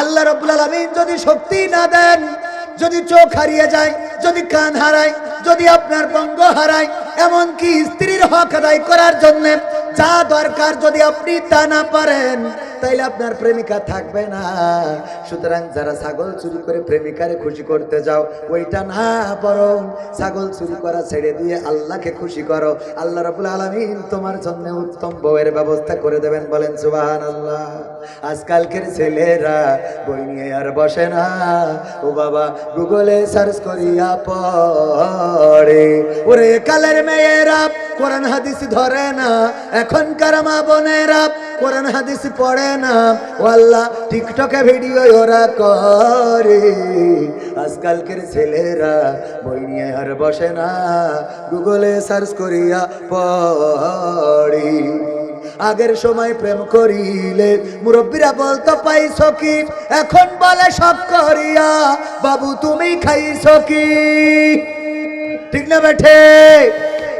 আল্লাহ রব্বুল আলমিন যদি শক্তি না দেন, যদি চোখ হারিয়ে যায়, যদি কান হারায়, যদি আপনার বঙ্গ হারায়, এমনকি স্ত্রীর হক আদায় করার জন্য যা দরকার যদি আপনি তা না পারেন তাইলে আপনার প্রেমিকা থাকবে না। সুতরাং যারা ছাগল চুরি করে প্রেমিকারে খুশি করতে যাও, ওইটা না, বরং ছাগল চুরি করা ছেড়ে দিয়ে আল্লাহকে খুশি করো। আল্লাহ রাবুল আলমিন তোমার জন্য উত্তম বউয়ের ব্যবস্থা করে দেবেন বলেন সুবাহান আল্লাহ আজকালকের ছেলেরা বই নিয়ে আর বসে না। ও বাবা, গুগলে সার্চ করিয়া পড়ে। ওরে কালের মেয়েরা, কোরআন হাদিস ধরে না। এখনকার মা বোনেরা কোরআন হাদিস পড়ে না। ও আল্লাহ টিকটকে ভিডিও ওরা করে। আজকালকের ছেলেরা বই নিয়ে আর বসে না। গুগলে সার্চ করিয়া পড়ে। আগের সময় প্রেম করিলে মুরব্বীরা বলতো পাইছ কি এখন বলে সব করিয়া। বাবু, তুমি খাইছ কি ঠিক না বেঠে?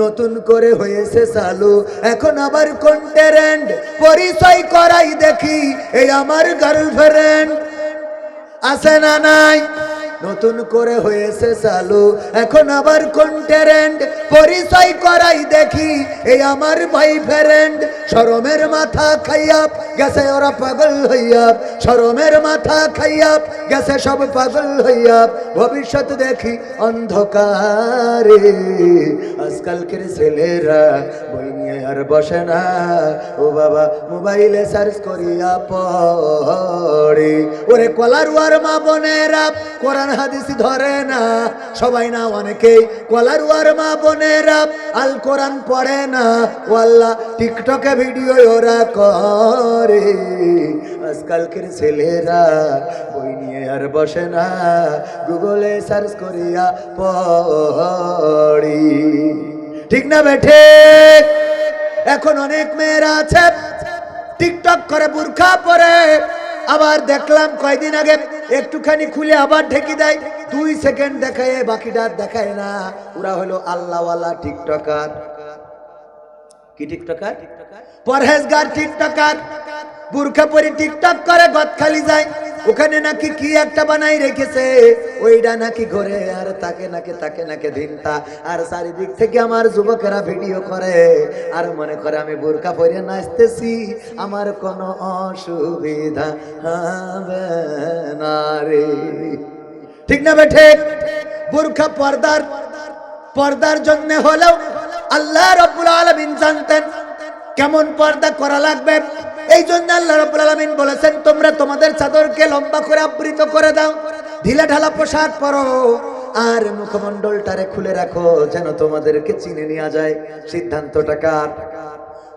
নতুন করে হয়েছে চালু। এখন আবার কন্টেরেন্ট পরিচয় করাই দেখি, এই আমার গার্লফ্রেন্ড আছে না নাই? নতুন করে হয়েছে চালু। এখন আবার কোন ট্যারেন্ট পরিচয় করাই দেখি, এই আমার ভাই ফ্রেন্ড শরমের মাথা খাইয়া গেছে ওরা পাগল হইয়া। শরমের মাথা খাইয়া গেছে সব পাগল হইয়া। ভবিষ্যৎ দেখি অন্ধকারে। আজকালকের ছেলেরা বই নিয়ে আর বসে না। ও বাবা, মোবাইলে সার্চ করিয়া পড়ে। ওরে কলারুয়ার মা বোনেরা, কোরআন হাদিস ধরে না। সবাই না অনেকেই কলারুয়ার মা বোনেরা আল কোরআন পড়ে না। ও টিকটকে ভিডিও ওরা করে। আজকালকের ছেলেরা বই নিয়ে আর বসে না। গুগলে সার্চ করিয়া পড়ি। ঠিক না বেঠে? এখন অনেক মেয়েরা আছে, টিকটক করে বুরখা পরে। আবার দেখলাম কয়দিন আগে একটুখানি খুলে আবার ঢেকে দেয়। দুই সেকেন্ড দেখায়, বাকিটা দেখায় না। ওরা হলো আল্লাহওয়ালা টিকটকার। কি টিকটকার? পরহেজগার টিকটকার। বুর্খা পরে টিকটক করে, গদখালি যায়। ওখানে নাকি কি একটা বানাই রেখেছে? ওইটা নাকি ঘরে আর তাকে নাকি তাকে নাকি দিনটা। আর চারিদিক থেকে আমার যুবকেরা ভিডিও করে। আর মনে করে আমি বুরখা পরে নাচতেছি। আমার কোনো অসুবিধা হবে না রে। ঠিক না বেঠে বুরখা পর্দার পর্দার জন্য হলেও আল্লাহ রব্বুল আলমিন জানতেন কেমন পর্দা করা লাগবে। এই জন্য আল্লাহ রব্বুল আলমিন বলেছেন, তোমরা তোমাদের চাদরকে লম্বা করে আবৃত করে দাও, ঢিলা ঢালা পোশাক পরো, আর মুখমণ্ডলটারে খুলে রাখো যেন তোমাদেরকে চিনে নেওয়া যায়। সিদ্ধান্তটা কার?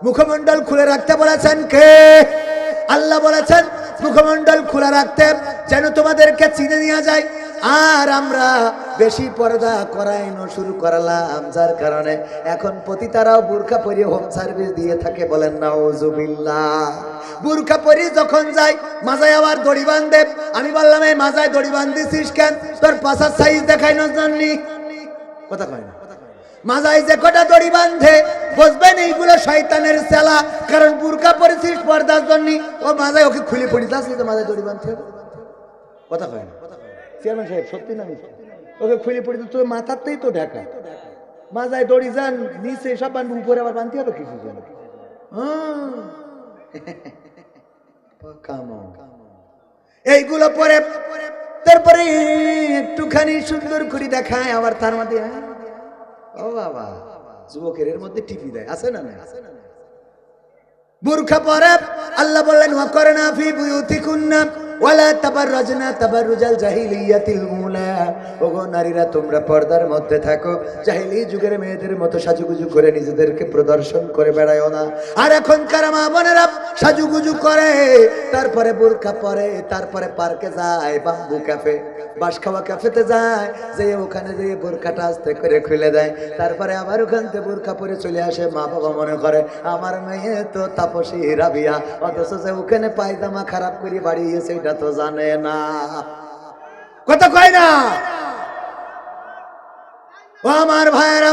মুখমণ্ডল খুলে রাখতে বলেছেন কে? আল্লাহ বলেছেন, মুখমণ্ডল খুলে রাখতে যেন তোমাদেরকে চিনে নেওয়া যায়। আর আমরা বেশি পর্দা করাইনো শুরু করালাম, যার কারণে এখন পতিতারাও বুরখা পরিয়ে হোম সার্ভিস দিয়ে থাকে বলেন না ওজুবিল্লাহ বুরখা পরি যখন যাই, মাজায় আবার দড়ি বান্ধে আমি বললাম, এই মাজায় দড়ি বান্ধিছিস কেন? তোর পাশার সাইজ দেখাই না জাননি কথা কয় না। মাজায় যে কটা দড়ি বান্ধে বুঝবেন এইগুলো শয়তানের সেলা কারণ বুরকা পরেছিস পর্দার জন্য ও মাজায় ওকে খুলে পড়ি তাস মাজায় দড়ি হবে। কথা কয় না। চেয়ারম্যান সাহেব, সত্যি না? ওকে খুলে পড়ে তো তোর মাথাতেই তো ঢাকা। মাজায় দড়ি যান, নিচে সব বান্ধব উপরে আবার বাঁধতে হবে কিছু জন্য? এইগুলো পরে, তারপরে একটুখানি সুন্দর করে দেখায় আবার তার মধ্যে হ্যাঁ? ও বাবা, যুবকের এর মধ্যে টিপি দেয়, আছে না না আছে না বুরখা পরে, আল্লাহ বললেন, ওয়া করনা ফি বুয়ুতিকুন্না। থাকো। যুগের মেয়েদের মতো করে নিজেদেরকে প্রদর্শন করে না। আর সাজুগুজু করে। তারপরে বোরকা পরে, তারপরে পার্কে যায়, বাম্বু ক্যাফে বাস খাওয়া ক্যাফেতে যায় যে ওখানে যে বোরকাটা আস্তে করে খুলে দেয়। তারপরে আবার ওখান থেকে বোরকা পরে চলে আসে মা বাবা মনে করে, আমার মেয়ে তো তাপসী রাবিয়া, অথচ যে ওখানে পায়জামা খারাপ করে বাড়িয়েছে এটা তো জানে না। কথা কয় না। ও আমার ভাইয়েরা,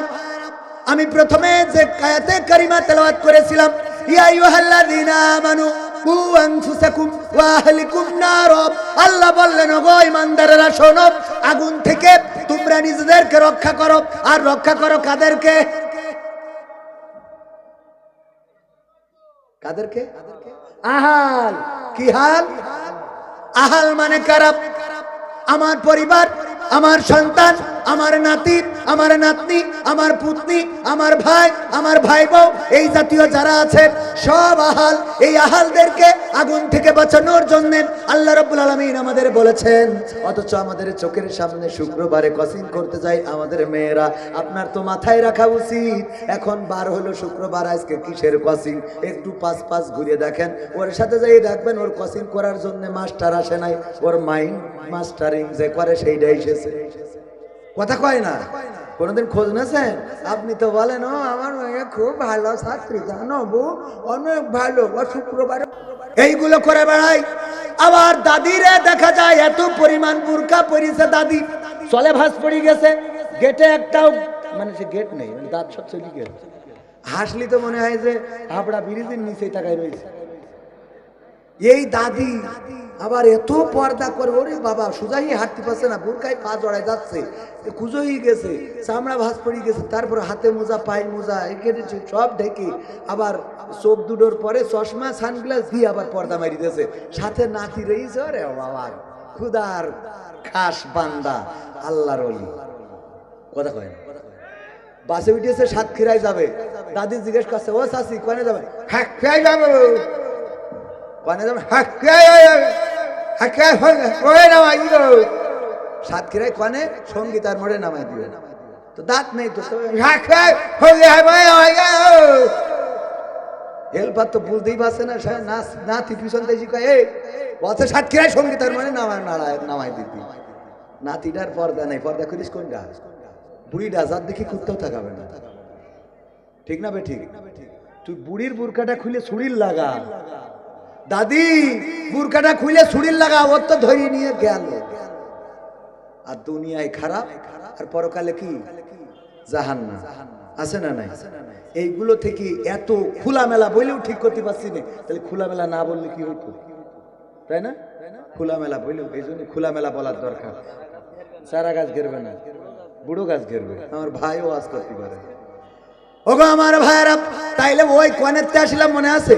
আমি প্রথমে যে কায়াতে কারিমা তেলাওয়াত করেছিলাম, ইয়া আইয়ুহাল্লাযীনা আমানু, কু আনফুসাকুম ওয়া আহলিকুম নার। আল্লাহ বললেন, ওগো ইমানদারেরা, শোনো, আগুন থেকে তোমরা নিজেদেরকে রক্ষা করো, আর রক্ষা করো কাদেরকে? কাদেরকে? আহাল। কি হাল? আহাল মানে খারাপ। আমার পরিবার আমার সন্তান আমার নাতি আমার নাতনি আমার পুতনি, আমার ভাই আমার ভাই বউ এই জাতীয় যারা আছে সব আহাল, এই আহালদেরকে আগুন থেকে বাঁচানোর জন্য আল্লাহ রব্বুল আলমিন আমাদের বলেছেন, অথচ আমাদের চোখের সামনে শুক্রবারে কসিং করতে যাই আমাদের মেয়েরা। আপনার তো মাথায় রাখা উচিত। এখন বার হলো শুক্রবার, আজকে কিসের কসিং একটু পাঁচ পাঁচ ঘুরে দেখেন। ওর সাথে যাই দেখবেন, ওর কসিং করার জন্য মাস্টার আসে নাই। ওর মাইন্ড মাস্টারিং যে করে সেইটা এসেছে। কথা কয় না? কোনোদিন খোঁজ নেছেন আপনি তো বলেন, ও, আমার মেয়ে খুব ভালো ছাত্রী, জানো বউ, অনেক ভালো, ও শুক্রবারে এইগুলো করে বেড়াই। আবার দাদিরে দেখা যায়, এত পরিমাণ বুরকা পরিছে দাদি। চলে ভাস পড়ে গেছে। গেটে একটাও মানে সে গেট নেই মানে দাঁত সব চলে গেছে হাসলি তো মনে হয় যে, হাবড়া ব্রিজের নিচেই টাকায় রয়েছে। এই দাদি আবার এত পর্দা করে ওরে বাবা, সুজাই হাঁটতে পারছে না, বুরকায় পা জড়ায় যাচ্ছে কুজোই গেছে, চামড়া ভাস পড়ে গেছে, তারপর হাতে মোজা পায়ে মোজা কেটেছে সব ঢেকে আবার চোখ দুটোর পরে চশমা, সানগ্লাস দিয়ে আবার পর্দা মারি দিয়েছে। সাথে নাতি রয়েছে রে বাবা খুদার খাস বান্দা, আল্লাহর অলি কথা কয়। বাসে উঠেছে সাতক্ষীরায় যাবে। দাদি জিজ্ঞেস করছে, ও শাসি কনে যাবে হ্যাঁ যাব। কনে যাবে হ্যাঁ ওই নামাই দিল। সাতক্ষীরায় কনে সঙ্গীতার মোড়ে নামাই দিবে তো দাঁত নেই তো হেল্পার তো বুঝতেই পারছে না নাচ, নাতি পিছন থেকে কয় বলছে সাতক্ষীরায় সঙ্গীতার মোড়ে নামায় নাড়ায়, নামাই দিতি। নাতিটার পর্দা নেই। পর্দা করিস কোনটা? বুড়িটা যার দেখি কুত্তাও থাকাবে না। ঠিক না বে ঠিক? তুই বুড়ির বুরকাটা খুলে ছুরির লাগা। দাদি, বুরকাটা খুলে ছুরির লাগা ওর তো ধরিয়ে নিয়ে গেল। আর দুনিয়ায় খারাপ, আর পরকালে কি? জাহান্না আছে না নাই? এইগুলো থেকে এত খোলামেলা বলেও ঠিক করতে পারছি না। তাহলে খোলামেলা না বললে কি হইতো? তাই না? খোলামেলা বলেও এই জন্য খোলামেলা বলার দরকার। সারা গাছ ঘেরবে না, বুড়ো গাছ ঘেরবে আমার ভাইও আজ করতে পারে। ওগো আমার ভাইয়েরা, তাইলে ওই কনেতে আসলাম মনে আছে?